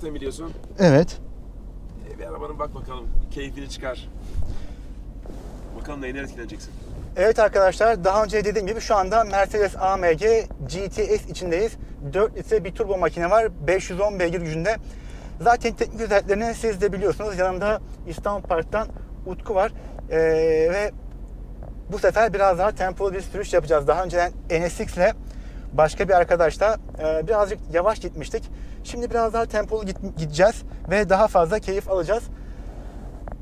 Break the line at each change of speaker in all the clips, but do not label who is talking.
zaten biliyorsun.
Evet.
E, bir arabanın bak bakalım. Keyfini çıkar. Bakalım neyinden etkileneceksin.
Evet arkadaşlar daha önce dediğim gibi şu anda Mercedes AMG GTS içindeyiz. 4 litre bir turbo makine var. 510 beygir gücünde. Zaten teknik özelliklerini siz de biliyorsunuz. Yanımda İstanbul Park'tan Utku var. Ee, ve bu sefer biraz daha tempolu bir sürüş yapacağız. Daha önceden NSX ile başka bir arkadaşla e, birazcık yavaş gitmiştik. Şimdi biraz daha tempolu gideceğiz ve daha fazla keyif alacağız.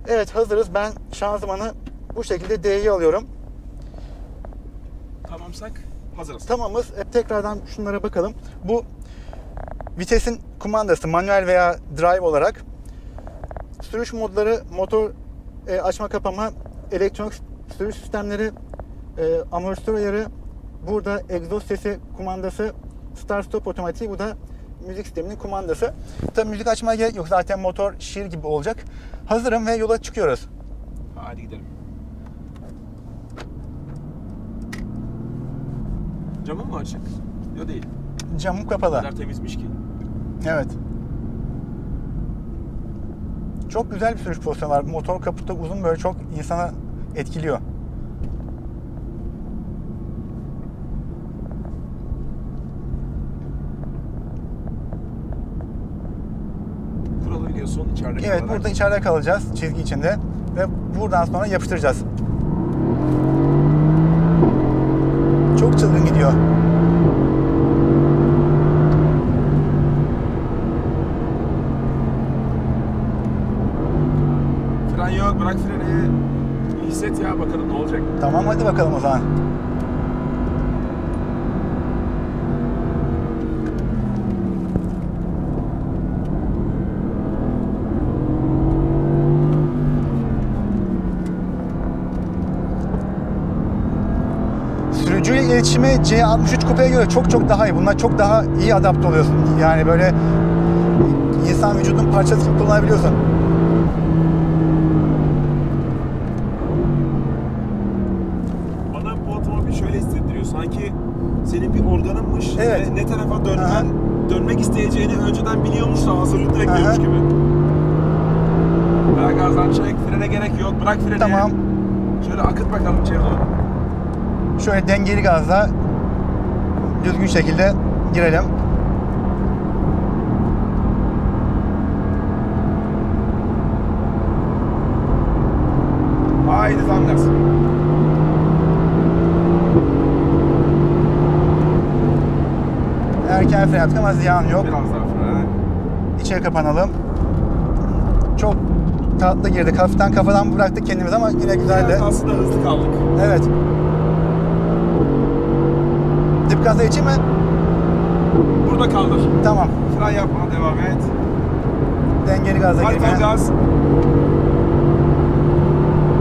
Evet hazırız. Ben şanzımanı bu şekilde D'ye alıyorum.
Tamamsak hazırız.
Tamamız. E, tekrardan şunlara bakalım. Bu vitesin kumandası manuel veya drive olarak sürüş modları motor e, açma kapama elektronik sürüş sistemleri e, amortisör ayarı burada egzoz sesi kumandası start stop otomatiği bu da müzik sisteminin kumandası. Tabii müzik açmaya gerek yok. Zaten motor şiir gibi olacak. Hazırım ve yola çıkıyoruz.
Hadi gidelim. Camın mı açık? Yok değil.
Camım kapalı.
kadar temizmiş ki.
Evet. Çok güzel bir sürüş pozisyonu var. Motor kaputu uzun böyle çok insana etkiliyor.
Biliyorsun içeride
Evet
kalarak.
burada içeride kalacağız çizgi içinde ve buradan sonra yapıştıracağız. Çok çılgın gidiyor.
Fren yok bırak freni. Bir Hisset ya bakalım ne olacak.
Tamam hadi bakalım o zaman. İletişimi C63 Coupe'ye göre çok çok daha iyi. Bunlar çok daha iyi adapte oluyorsun. Yani böyle insan vücudunun parçası gibi kullanabiliyorsun.
Bana bu otomobil şöyle hissettiriyor. Sanki senin bir organınmış
Evet.
ve ne tarafa dönmen,
Aha.
dönmek isteyeceğini önceden biliyormuş da hazırlıklı bekliyormuş gibi. Bırak gazdan çek, frene gerek yok. Bırak freni.
Tamam.
Şöyle akıt bakalım içeri doğru.
Şöyle dengeli gazla düzgün şekilde girelim.
Haydi gaz.
Erken fren yaptık ama ziyan yok.
Biraz daha fren.
İçeri kapanalım. Çok tatlı girdik. Hafiften kafadan bıraktık kendimizi ama yine güzeldi.
Biraz aslında hızlı kaldık.
Evet. Dip gaza içeyim mi?
Burada kaldır.
Tamam.
Fren yapma, devam et.
Dengeli gaza girmeye.
gaz.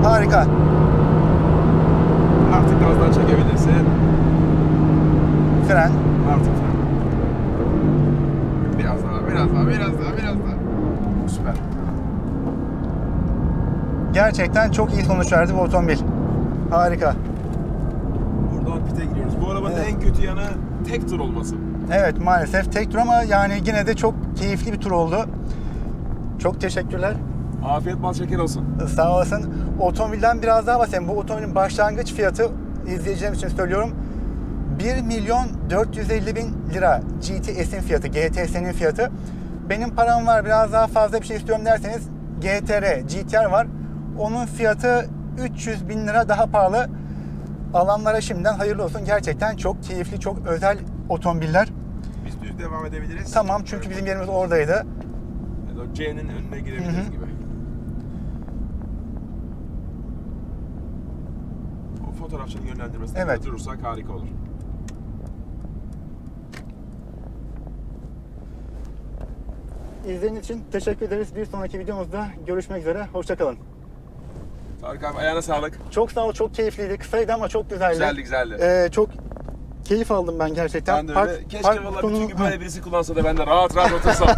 Harika.
Artık gazdan çekebilirsin.
Fren.
Artık fren. Biraz daha, biraz daha, biraz daha, biraz daha. Süper.
Gerçekten çok iyi sonuç verdi bu otomobil. Harika.
Buradan pite giriyoruz. Bu
Evet.
En kötü yanı tek tur olması.
Evet maalesef tek tur ama yani yine de çok keyifli bir tur oldu. Çok teşekkürler.
Afiyet bal şeker olsun.
Sağ olasın. Otomobilden biraz daha bahsedeyim. Bu otomobilin başlangıç fiyatı izleyicilerimiz için söylüyorum. 1 milyon 450 bin lira GTS'in fiyatı, GTS'nin fiyatı. Benim param var biraz daha fazla bir şey istiyorum derseniz GTR, GTR var. Onun fiyatı 300 bin lira daha pahalı. Alanlara şimdiden hayırlı olsun. Gerçekten çok keyifli, çok özel otomobiller.
Biz düz devam edebiliriz.
Tamam çünkü bizim yerimiz oradaydı.
Ya da C'nin önüne girebiliriz
Hı hı.
gibi. O fotoğrafçının yönlendirmesine
Evet.
evet. durursak harika olur.
İzlediğiniz için teşekkür ederiz. Bir sonraki videomuzda görüşmek üzere. Hoşçakalın.
Tarık abi ayağına sağlık.
Çok sağ ol, çok keyifliydi. Kısaydı ama çok güzeldi.
Güzeldi güzeldi.
Ee, çok keyif aldım ben gerçekten.
ben de öyle.
Park-
Keşke
park
valla bütün gün böyle birisi kullansa da ben de rahat rahat otursam.